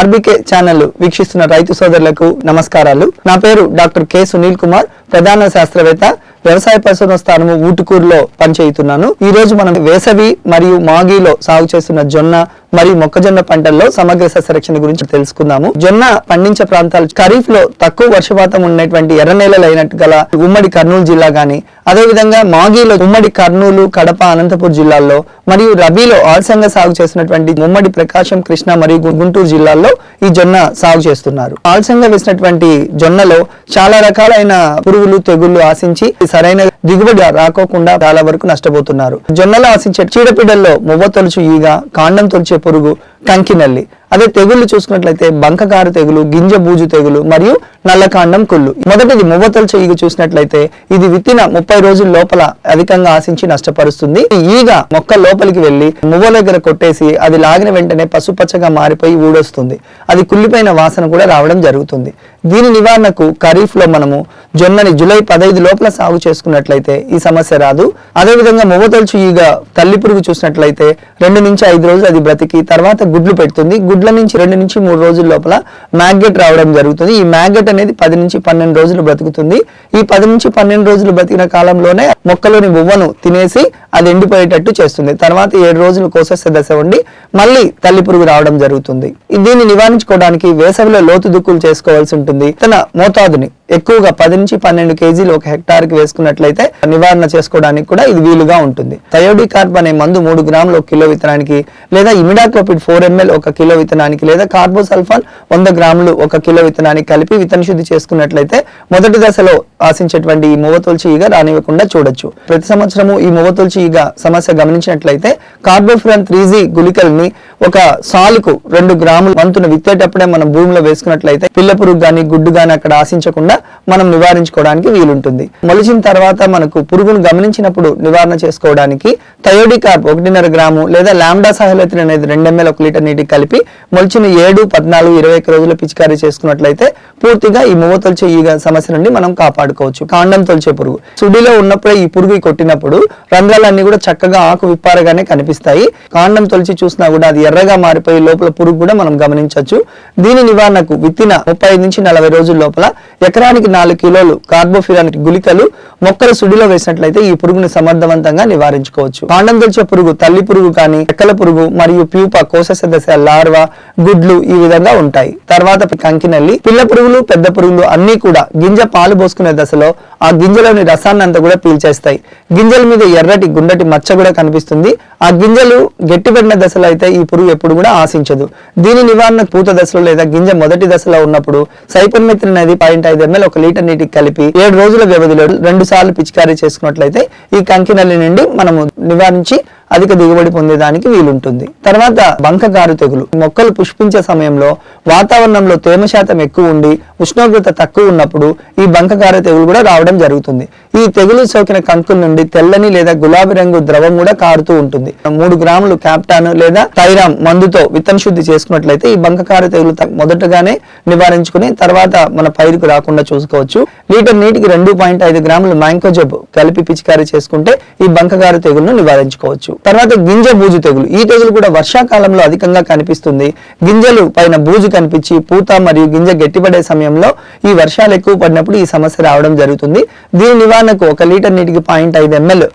RBK channel వీక్షిస్తున్న రైతు సోదరులకు నమస్కారాలు. నా పేరు డాక్టర్ కె సునీల్ కుమార్ ప్రధాన శాస్త్రవేత్త వ్యవసాయ పరిశోధన స్థానము ఊటుకూరులో పనిచేయుతున్నాను. ఈ రోజు మనం వేసవి మరియు మాగిలో సాగు చేస్తున్న జొన్న మరియు మొక్కజొన్న పంటల్లో సమగ్ర సస్యరక్షణ గురించి తెలుసుకుందాము. జొన్న పండించే ప్రాంతాలు ఖరీఫ్లో తక్కువ వర్షపాతం ఉన్నటువంటి ఎర్ర నేలలు అయినట్టు గల ఉమ్మడి కర్నూలు జిల్లా గాని అదేవిధంగా మాఘీలో ఉమ్మడి కర్నూలు కడప అనంతపూర్ జిల్లాల్లో మరియు రబీలో ఆల్సంగా సాగు చేసినటువంటి ఉమ్మడి ప్రకాశం కృష్ణ మరియు గుంటూరు జిల్లాల్లో ఈ జొన్న సాగు చేస్తున్నారు. ఆలస్యంగా వేసినటువంటి జొన్నలో చాలా రకాలైన పురుగులు తెగుళ్ళు ఆశించి సరైన దిగుబడి రాకోకుండా చాలా వరకు నష్టపోతున్నారు. జొన్నలో ఆశించే చీడపీడల్లో మువ్వ తొలుచు ఈగ కాండం తొలిచే పురుగు కంకినల్లి. అదే తెగుళ్ళు చూసుకున్నట్లయితే బంకకారు తెగులు గింజ బూజు తెగులు మరియు నల్లకాండం కుళ్ళు. మొదటిది మువ్వతొలచే ఈగ చూసినట్లయితే ఇది విత్తిన ముప్పై రోజుల లోపల అధికంగా ఆశించి నష్టపరుస్తుంది. ఈగ మొక్క లోపలికి వెళ్ళి మువ్వ దగ్గర కొట్టేసి అది లాగిన వెంటనే పసుపచ్చగా మారిపోయి ఊడొస్తుంది. అది కుళ్ళిపోయిన వాసన కూడా రావడం జరుగుతుంది. దీని నివారణకు ఖరీఫ్లో మనము జొన్నని జూలై పదహైదు లోపల సాగు చేసుకున్నట్లయితే ఈ సమస్య రాదు. అదేవిధంగా మువ్వతొలచు ఈగ తల్లి పురుగు చూసినట్లయితే రెండు నుంచి ఐదు రోజులు అది బ్రతికి తర్వాత గుడ్లు పెడుతుంది. గుడ్ల నుంచి రెండు నుంచి మూడు రోజుల లోపల మ్యాగ్గెట్ రావడం జరుగుతుంది. ఈ మ్యాగ్గెట్ అనేది పది నుంచి పన్నెండు రోజులు బ్రతుకుతుంది. ఈ పది నుంచి పన్నెండు రోజులు బ్రతికిన కాలంలోనే మొక్కలోని మువ్వను తినేసి అది ఎండిపోయేటట్టు చేస్తుంది. తర్వాత ఏడు రోజులు కోసేస్తే దశ ఉండి మళ్ళీ తల్లి పురుగు రావడం జరుగుతుంది. దీన్ని నివారించుకోవడానికి వేసవిలో లోతు దుక్కులు చేసుకోవాల్సి ఉంటుంది. తన మోతాదుని ఎక్కువగా పది నుంచి పన్నెండు కేజీలు ఒక హెక్టార్కి వేసుకున్నట్లయితే నివారణ చేసుకోవడానికి కూడా ఇది వీలుగా ఉంటుంది. థయోడికార్బ్ అనే మందు మూడు గ్రాములు ఒక కిలో విత్తనానికి లేదా ఇమిడాక్లోపిడ్ ఫోర్ ఎంఎల్ ఒక కిలో విత్తనానికి లేదా కార్బోసల్ఫాన్ వంద గ్రాములు ఒక కిలో విత్తనానికి కలిపి విత్తన శుద్ధి చేసుకున్నట్లయితే మొదటి దశలో ఆశించేటువంటి ఈ మూవతొలిచి ఈగ రానివ్వకుండా చూడొచ్చు. ప్రతి సంవత్సరము ఈ మూవతొలిచి ఈగ సమస్య గమనించినట్లయితే కార్బోఫ్రాన్ త్రీ జీ గుళికల్ని ఒక సాలుకు రెండు గ్రాములు వంతును విత్తేటప్పుడే మనం భూమిలో వేసుకున్నట్లయితే పిల్ల పురుగు కానీ గుడ్డు కానీ అక్కడ ఆశించకుండా మనం నివారించుకోవడానికి వీలుంటుంది. మొలిచిన తర్వాత మనకు పురుగును గమనించినప్పుడు నివారణ చేసుకోవడానికి థయోడికార్బ్ ఒకటిన్నర గ్రాము లేదా లాంబ్డా సహలత్రిన్ అనేది రెండు ఎంఎల్ ఒక లీటర్ నీటికి కలిపి మొలిచిన ఏడు పద్నాలుగు ఇరవై ఒక్క రోజుల పిచికారీ చేసుకున్నట్లయితే పూర్తిగా ఈ మువ్వ తొలిచే ఈగ సమస్య నుండి మనం కాపాడుకోవచ్చు. కాండం తొలిచే పురుగు. సుడిలో ఉన్నప్పుడే ఈ పురుగు కొట్టినప్పుడు రంధ్రాలన్నీ కూడా చక్కగా ఆకు విప్పారగానే కనిపిస్తాయి. కాండం తొలిచి చూసినా కూడా అది ఎర్రగా మారిపోయి లోపల పురుగు కూడా మనం గమనించవచ్చు. దీని నివారణకు విత్తిన ముప్పై నుంచి నలభై రోజుల లోపల ఎకరానికి నాలుగు కిలోలు కార్బోఫిరాన్ గుళికలు మొక్కలు సుడిలో వేసినట్లయితే ఈ పురుగుని సమర్థవంతంగా నివారించుకోవచ్చు. పాండం తెచ్చే పురుగు తల్లి పురుగు కానీ ఎక్కల పురుగు మరియు ప్యూప కోశ దశ లార్వా గుడ్లు ఈ విధంగా ఉంటాయి. తర్వాత కంకినల్లి పిల్ల పురుగులు పెద్ద పురుగులు అన్ని కూడా గింజ పాలు పోసుకునే దశలో ఆ గింజలోని రసాన్ని అంతా కూడా పీల్చేస్తాయి. గింజల మీద ఎర్రటి గుండటి మచ్చ కూడా కనిపిస్తుంది. ఆ గింజలు గట్టిపడిన దశలో అయితే ఈ పురుగు ఎప్పుడు కూడా ఆశించదు. దీని నివారణ పూత దశలో లేదా గింజ మొదటి దశలో ఉన్నప్పుడు సైపర్మెత్రిన్ అనేది పాయింట్ ఐదు ఎంఎల్ ఒక లీటర్ నీటికి కలిపి ఏడు రోజుల వ్యవధిలో రెండు సార్లు పిచికారీ చేసుకున్నట్లయితే ఈ కంకినల్లి నుండి మనము నివారించి అధిక దిగుబడి పొందేదానికి వీలుంటుంది. తర్వాత బంకగారు తెగులు. మొక్కలు పుష్పించే సమయంలో వాతావరణంలో తేమ శాతం ఎక్కువ ఉండి ఉష్ణోగ్రత తక్కువ ఉన్నప్పుడు ఈ బంకగార తెగులు కూడా రావడం జరుగుతుంది. ఈ తెగులు సోకిన కంకుల నుండి తెల్లని లేదా గులాబీ రంగు ద్రవం కూడా కారుతూ ఉంటుంది. మూడు గ్రాములు క్యాప్టాన్ లేదా థైరామ్ మందుతో విత్తన శుద్ధి చేసుకున్నట్లయితే ఈ బంకకార తెగులు మొదటగానే నివారించుకుని తర్వాత మన పైరుకు రాకుండా చూసుకోవచ్చు. లీటర్ నీటికి రెండు పాయింట్ ఐదు గ్రాములు మ్యాంకోజబ్ కలిపి పిచికారీ చేసుకుంటే ఈ బంకగారు తెగులను నివారించుకోవచ్చు. తర్వాత గింజ బూజు తెగులు. ఈ తెగులు కూడా వర్షాకాలంలో అధికంగా కనిపిస్తుంది. గింజలు పైన బూజు కనిపించి పూత మరియు గింజ గట్టిపడే సమయంలో ఈ వర్షాలు ఎక్కువ పడినప్పుడు ఈ సమస్య రావడం జరుగుతుంది. దీని నివారణకు ఒక లీటర్ నీటికి పాయింట్ ఐదు ఎంఎల్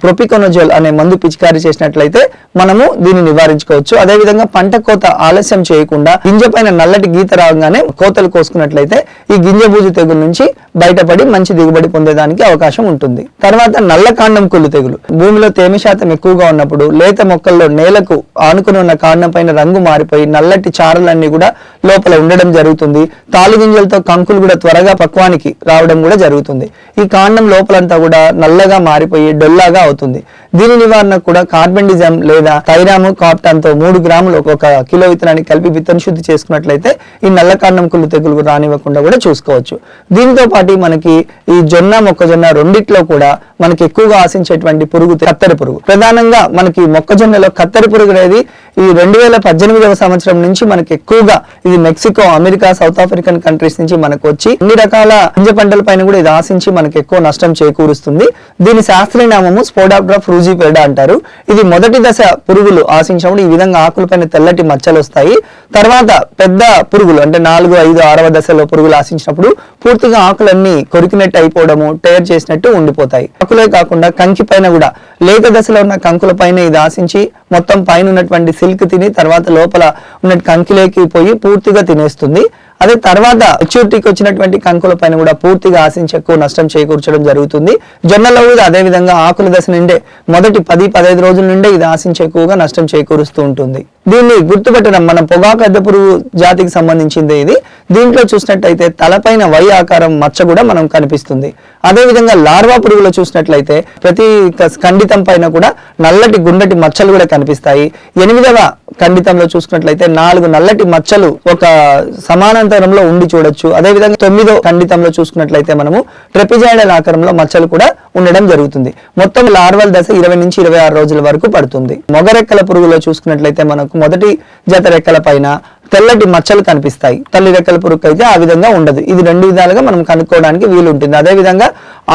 ప్రొపికోనోజోల్ అనే మందు పిచికారీ చేసినట్లయితే మనము దీన్ని నివారించుకోవచ్చు. అదేవిధంగా పంట కోత ఆలస్యం చేయకుండా గింజ పైన నల్లటి గీత రాగానే కోతలు కోసుకున్నట్లయితే ఈ గింజ బూజు తెగులు నుంచి బయటపడి మంచి దిగుబడి పొందేదానికి అవకాశం ఉంటుంది. తర్వాత నల్ల కాండం కుళ్ళు తెగులు. భూమిలో తేమ శాతం ఎక్కువగా ఉన్నప్పుడు లేత మొక్కల్లో నేలకు ఆనుకుని ఉన్న కాండం పైన రంగు మారిపోయి నల్లటి చారలన్నీ కూడా లోపల ఉండడం జరుగుతుంది. తాలు గింజలతో కంకులు కూడా త్వరగా పక్వానికి రావడం కూడా జరుగుతుంది. ఈ కాండం లోపలంతా కూడా నల్లగా మారిపోయి డొల్లాగా అవుతుంది. దీని నివారణకు కూడా కార్బెండిజం లేదా థైరాము కాప్టాన్తో మూడు గ్రాములు ఒక కిలో విత్తనాన్ని కలిపి విత్తన శుద్ధి చేసుకున్నట్లయితే ఈ నల్ల కాండం కుళ్ళు తెగులు రానివ్వకుండా కూడా చూసుకోవచ్చు. దీంతో పాటు మనకి ఈ జొన్న మొక్కజొన్న రెండిట్లో కూడా మనకి ఎక్కువగా ఆశించేటువంటి పురుగు కత్తెర పురుగు. ప్రధానంగా మనకి మొక్కజొన్నలో కత్తెర పురుగు అనేది ఈ రెండు వేల పద్దెనిమిదవ సంవత్సరం నుంచి మనకి ఎక్కువగా ఇది Mexico America south African countries నుంచి మనకు వచ్చి అన్ని రకాల పంజ పంటల పైన కూడా ఇది ఆశించి మనకి ఎక్కువ నష్టం చేకూరుస్తుంది. దీని శాస్త్రీయ నామము స్పోడాప్డ్రా ఫ్రూజి అంటారు. ఇది మొదటి దశ పురుగులు ఆశించినప్పుడు ఈ విధంగా ఆకులపైన తెల్లటి మచ్చలు వస్తాయి. తర్వాత పెద్ద పురుగులు అంటే నాలుగు ఐదు ఆరవ దశలో పురుగులు ఆశించినప్పుడు పూర్తిగా ఆకులన్నీ కొరికినట్టు అయిపోవడము టేర్ చేసినట్టు ఉండిపోతాయి. ఆకులే కాకుండా కంకి పైన కూడా లేత దశలో ఉన్న కంకుల పైన ఇది ఆశించి మొత్తం పైన ఉన్నటువంటి సిల్క్ తిని తర్వాత లోపల ఉన్న కంకిలోకి పోయి పూర్తిగా తినేస్తుంది. అదే తర్వాత మెచ్యూరిటీకి వచ్చినటువంటి కంకుల పైన కూడా పూర్తిగా ఆశించి ఎక్కువ నష్టం చేకూర్చడం జరుగుతుంది. జొన్నలో కూడా అదే విధంగా ఆకుల దశ నుండే మొదటి పది పదహైదు రోజుల నుండే ఇది ఆశించి ఎక్కువగా నష్టం చేకూరుస్తూ ఉంటుంది. దీన్ని గుర్తుపెట్టడం మన పొగాకు అద్దె పురుగు జాతికి సంబంధించింది ఇది. దీంట్లో చూసినట్లయితే తలపైన వై ఆకారం మచ్చ కూడా మనం కనిపిస్తుంది. అదేవిధంగా లార్వా పురుగులో చూసినట్లయితే ప్రతి ఖండితం పైన కూడా నల్లటి గుండటి మచ్చలు కూడా కనిపిస్తాయి. ఎనిమిదవ ఖండితంలో చూసుకున్నట్లయితే నాలుగు నల్లటి మచ్చలు ఒక సమానాంతరంలో ఉండి చూడొచ్చు. అదే విధంగా తొమ్మిదో ఖండితంలో చూసుకున్నట్లయితే మనము ట్రెపిజాయిడల్ ఆకారంలో మచ్చలు కూడా ఉండడం జరుగుతుంది. మొత్తం లార్వల్ దశ ఇరవై నుంచి ఇరవై ఆరు రోజుల వరకు పడుతుంది. మొగ రెక్కల పురుగులో చూసుకున్నట్లయితే మనకు మొదటి జత రెక్కల పైన తెల్లటి మచ్చలు కనిపిస్తాయి. తల్లి రెక్కల పురుగు అయితే ఆ విధంగా ఉండదు. ఇది రెండు విధాలుగా మనం కనుక్కోవడానికి వీలు ఉంటుంది అదే విధంగా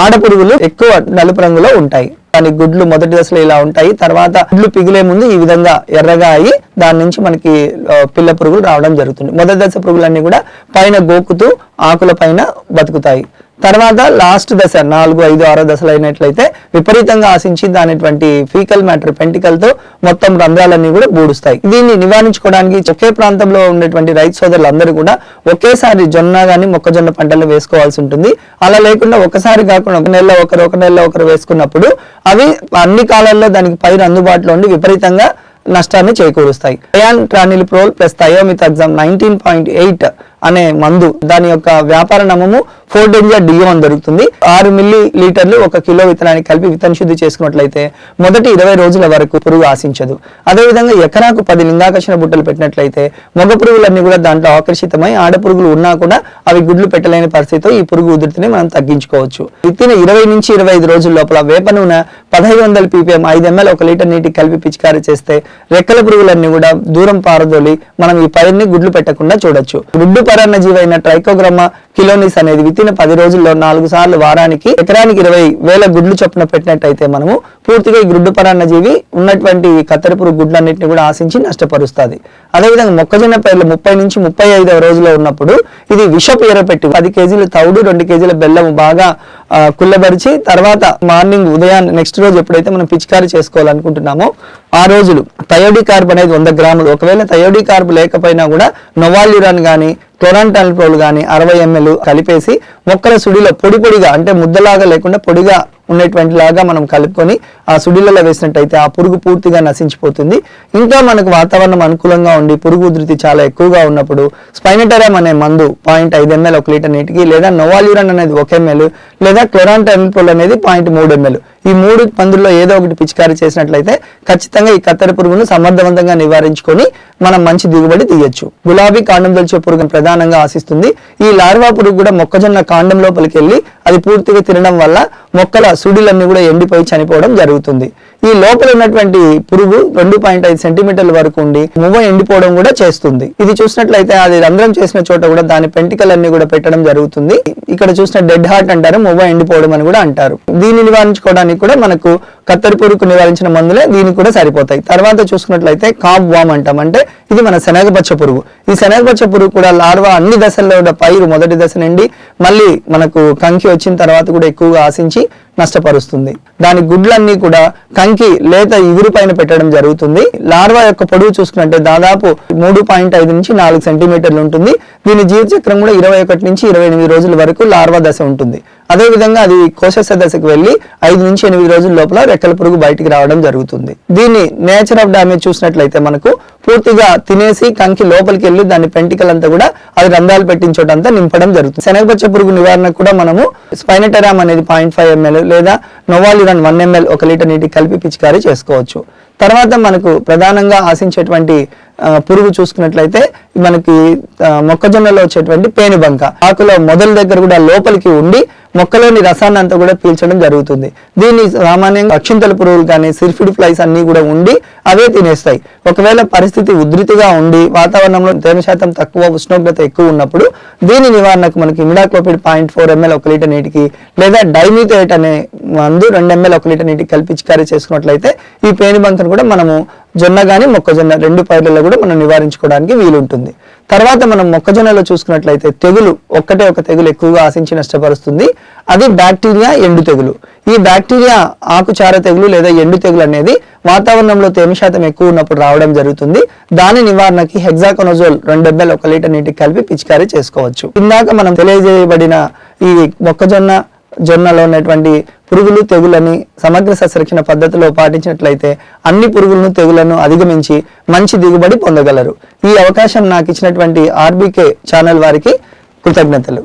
ఆడ పురుగులు ఎక్కువ నలుపు రంగులో ఉంటాయి. దాని గుడ్లు మొదటి దశలో ఇలా ఉంటాయి. తర్వాత గుడ్లు పిగిలే ముందు ఈ విధంగా ఎర్రగా అయ్యి దాని నుంచి మనకి పిల్ల పురుగులు రావడం జరుగుతుంది. మొదటి దశ పురుగులన్నీ కూడా పైన గోకుతూ ఆకుల పైన బతుకుతాయి. తర్వాత లాస్ట్ దశ నాలుగు ఐదు ఆరో దశలు అయినట్లయితే విపరీతంగా ఆశించి దానిటువంటి ఫీకల్ మ్యాటర్ పెంటికల్తో మొత్తం రంధ్రాలన్నీ కూడా బూడుస్తాయి. దీన్ని నివారించుకోవడానికి ఒకే ప్రాంతంలో ఉండేటువంటి రైతు సోదరులందరూ కూడా ఒకేసారి జొన్న కానీ మొక్కజొన్న పంటలు వేసుకోవాల్సి ఉంటుంది. అలా లేకుండా ఒకసారి కాకుండా ఒక నెలలో ఒకరు ఒక నెలలో ఒకరు వేసుకున్నప్పుడు అవి అన్ని కాలాల్లో దానికి పైరు అందుబాటులో ఉండి విపరీతంగా నష్టాన్ని చేకూరుస్తాయి. Prion ట్రానిల్ ప్రోల్ plus thiamethoxam nineteen point eight అనే మందు దాని యొక్క వ్యాపార నామము ఫోర్ డేంజర్ డియోన్ దొరుకుతుంది. ఆరు మిల్లీ లీటర్లు ఒక కిలో విత్తనానికి కలిపి విత్తన శుద్ధి చేసుకున్నట్లయితే మొదటి ఇరవై రోజుల వరకు పురుగు ఆశించదు. అదేవిధంగా ఎకరాకు పది లింగాకర్షణ బుట్టలు పెట్టినట్లయితే మగ పురుగులన్నీ కూడా దాంట్లో ఆకర్షితమై ఆడ పురుగులు ఉన్నా కూడా అవి గుడ్లు పెట్టలేని పరిస్థితితో ఈ పురుగు ఉధృతిని మనం తగ్గించుకోవచ్చు. విత్తిన ఇరవై నుంచి ఇరవై ఐదు రోజుల లోపల వేప నూనె పదహైదు వందల పీపీఎం ఐదు ఎంఎల్ ఒక లీటర్ నీటికి కలిపి పిచికారీ చేస్తే రెక్కల పురుగులన్నీ కూడా దూరం పారదోలి మనం ఈ పైరుని గుడ్లు పెట్టకుండా చూడొచ్చు. గుడ్డు ಉಪಕರಣ ಜೀವ ಇನ್ನು ಟ್ರೈಕೋಗ್ರಾಮ కిలోనిస్ అనేది వితిన పది రోజుల్లో నాలుగు సార్లు వారానికి ఎకరానికి ఇరవై వేల గుడ్లు చొప్పున పెట్టినట్టయితే మనము పూర్తిగా ఈ గుడ్డు పరాన్న జీవి ఉన్నటువంటి కత్తెరపురు గుడ్లన్నింటినీ కూడా ఆశించి నష్టపరుస్తుంది. అదేవిధంగా మొక్కజొన్న పైర్లు ముప్పై నుంచి ముప్పై ఐదవ రోజులో ఉన్నప్పుడు ఇది విషపు ఎరపెట్టి పది కేజీల తౌడు రెండు కేజీల బెల్లం బాగా కుళ్ళబరిచి కుల్లబరిచి తర్వాత మార్నింగ్ ఉదయాన్నే నెక్స్ట్ రోజు ఎప్పుడైతే మనం పిచికారీ చేసుకోవాలనుకుంటున్నామో ఆ రోజులు థయోడీ కార్బ్ అనేది వంద గ్రాములు. ఒకవేళ థయోడీ కార్బ్ లేకపోయినా కూడా నొవాల్యూరాన్ కానీ క్లోరాంటాల్ప్రోల్ కానీ అరవై ఎంఎల్ కలిపేసి మొక్కల సుడిలో పొడి పొడిగా అంటే ముద్దలాగా లేకుండా పొడిగా ఉండేటువంటి లాగా మనం కలుపుకొని ఆ సుడిలలో వేసినట్టయితే ఆ పురుగు పూర్తిగా నశించిపోతుంది. ఇంకా మనకు వాతావరణం అనుకూలంగా ఉండి పురుగు ఉధృతి చాలా ఎక్కువగా ఉన్నప్పుడు స్పైనటరం అనే మందు పాయింట్ ఐదు ఎంఎల్ ఒక లీటర్ నీటికి లేదా నోవాల్యూరన్ అనేది ఒక ఎంఎల్ లేదా క్లోరాంటాల్ప్రోల్ అనేది పాయింట్ మూడు ఎంఎల్. ఈ మూడు పందుల్లో ఏదో ఒకటి పిచికారీ చేసినట్లయితే ఖచ్చితంగా ఈ కత్తెర పురుగును సమర్థవంతంగా నివారించుకొని మనం మంచి దిగుబడి తీయొచ్చు. గులాబీ కాండం దొలిచే పురుగును ప్రధానంగా ఆశిస్తుంది. ఈ లార్వా పురుగు కూడా మొక్కజొన్న కాండం లోపలికి వెళ్ళి అది పూర్తిగా తినడం వల్ల మొక్కల సుడిలన్నీ కూడా ఎండిపోయి చనిపోవడం జరుగుతుంది. ఈ లోపల ఉన్నటువంటి పురుగు రెండు పాయింట్ ఐదు సెంటీమీటర్ల వరకు ఉండి మువ్వ ఎండిపోవడం కూడా చేస్తుంది. ఇది చూసినట్లయితే అది రంధ్రం చేసిన చోట కూడా దాని పెంటికలన్నీ కూడా పెట్టడం జరుగుతుంది. ఇక్కడ చూసిన డెడ్ హార్ట్ అంటారు మువ్వ ఎండిపోవడం అని కూడా అంటారు. దీన్ని నివారించుకోవడానికి కూడా మనకు కత్తెర పురుగు నివారించిన మందులే దీనికి కూడా సరిపోతాయి. తర్వాత చూసుకున్నట్లయితే కాబ్ వామ్ అంటాం. అంటే ఇది మన శనగపచ్చ పురుగు. ఈ శనగపచ్చ పురుగు కూడా లార్వా అన్ని దశల్లో పైరు మొదటి దశ నుండి మళ్ళీ మనకు కంకి వచ్చిన తర్వాత కూడా ఎక్కువగా ఆశించి నష్టపరుస్తుంది. దాని గుడ్లన్నీ కూడా కంకి లేత ఇగురు పైన పెట్టడం జరుగుతుంది. లార్వా యొక్క పొడవు చూసుకున్నట్టే దాదాపు మూడు పాయింట్ ఐదు నుంచి నాలుగు సెంటీమీటర్లు ఉంటుంది. దీని జీవచక్రం కూడా ఇరవై ఒకటి నుంచి ఇరవై ఎనిమిది రోజుల వరకు లార్వా దశ ఉంటుంది. అదేవిధంగా అది కోశ దశకు వెళ్ళి ఐదు నుంచి ఎనిమిది రోజుల లోపల రెక్కల పురుగు బయటికి రావడం జరుగుతుంది. దీన్ని నేచర్ ఆఫ్ డామేజ్ చూసినట్లయితే మనకు పూర్తిగా తినేసి కంకి లోపలికి వెళ్ళి దాని పెంటికల్ అంతా కూడా అది రంధ్రాలు పెట్టించోటంతా నింపడం జరుగుతుంది. శనగపచ్చ పురుగు నివారణకు కూడా మనము స్పైనటరామ్ అనేది పాయింట్ ఫైవ్ ఎంఎల్ లేదా నోవాలిరన్ వన్ ఎంఎల్ ఒక లీటర్ నీటికి కలిపి పిచికారీ చేసుకోవచ్చు. తర్వాత మనకు ప్రధానంగా ఆశించేటువంటి పురుగు చూసుకున్నట్లయితే మనకి మొక్కజొన్నలో వచ్చేటువంటి పేనుబంక. ఆకులో మొదల దగ్గర కూడా లోపలికి ఉండి మొక్కలోని రసాన్ని అంతా కూడా పీల్చడం జరుగుతుంది. దీన్ని సామాన్యంగా అక్షింతల పురుగులు కానీ సిర్ఫిడ్ ఫ్లైస్ అన్ని కూడా ఉండి అవే తినేస్తాయి. ఒకవేళ పరిస్థితి ఉధృతిగా ఉండి వాతావరణంలో తేమ శాతం తక్కువ ఉష్ణోగ్రత ఎక్కువ ఉన్నప్పుడు దీని నివారణకు మనకి ఇమిడాక్లోపిడ్ పాయింట్ ఫోర్ ఎంఎల్ ఒక లీటర్ నీటికి లేదా డైమీథేట్ అనే మందు రెండు ఎంఎల్ ఒక లీటర్ నీటికి కలిపి పిచికారీ చేసుకున్నట్లయితే ఈ పేనుబంకను కూడా మనము జొన్న కానీ మొక్కజొన్న రెండు పైర్లలో కూడా మనం నివారించుకోవడానికి వీలుంటుంది. తర్వాత మనం మొక్కజొన్నలో చూసుకున్నట్లయితే తెగులు ఒక్కటే ఒక తెగులు ఎక్కువగా ఆశించి నష్టపరుస్తుంది. అది బ్యాక్టీరియా ఎండు తెగులు. ఈ బ్యాక్టీరియా ఆకుచార తెగులు లేదా ఎండు తెగులు అనేది వాతావరణంలో తేమ శాతం ఎక్కువ ఉన్నప్పుడు రావడం జరుగుతుంది. దాని నివారణకి హెగ్జాకొనజోల్ రెండు ఎంఎల్ ఒక లీటర్ నీటికి కలిపి పిచికారీ చేసుకోవచ్చు. ఇందాక మనం తెలియజేయబడిన ఈ మొక్కజొన్న జొన్నలో ఉన్నటువంటి పురుగులు తెగులని సమగ్ర సస్యరక్షణ పద్ధతిలో పాటించినట్లయితే అన్ని పురుగులను తెగులను అధిగమించి మంచి దిగుబడి పొందగలరు. ఈ అవకాశం నాకు ఇచ్చినటువంటి ఆర్బీకే ఛానల్ వారికి కృతజ్ఞతలు.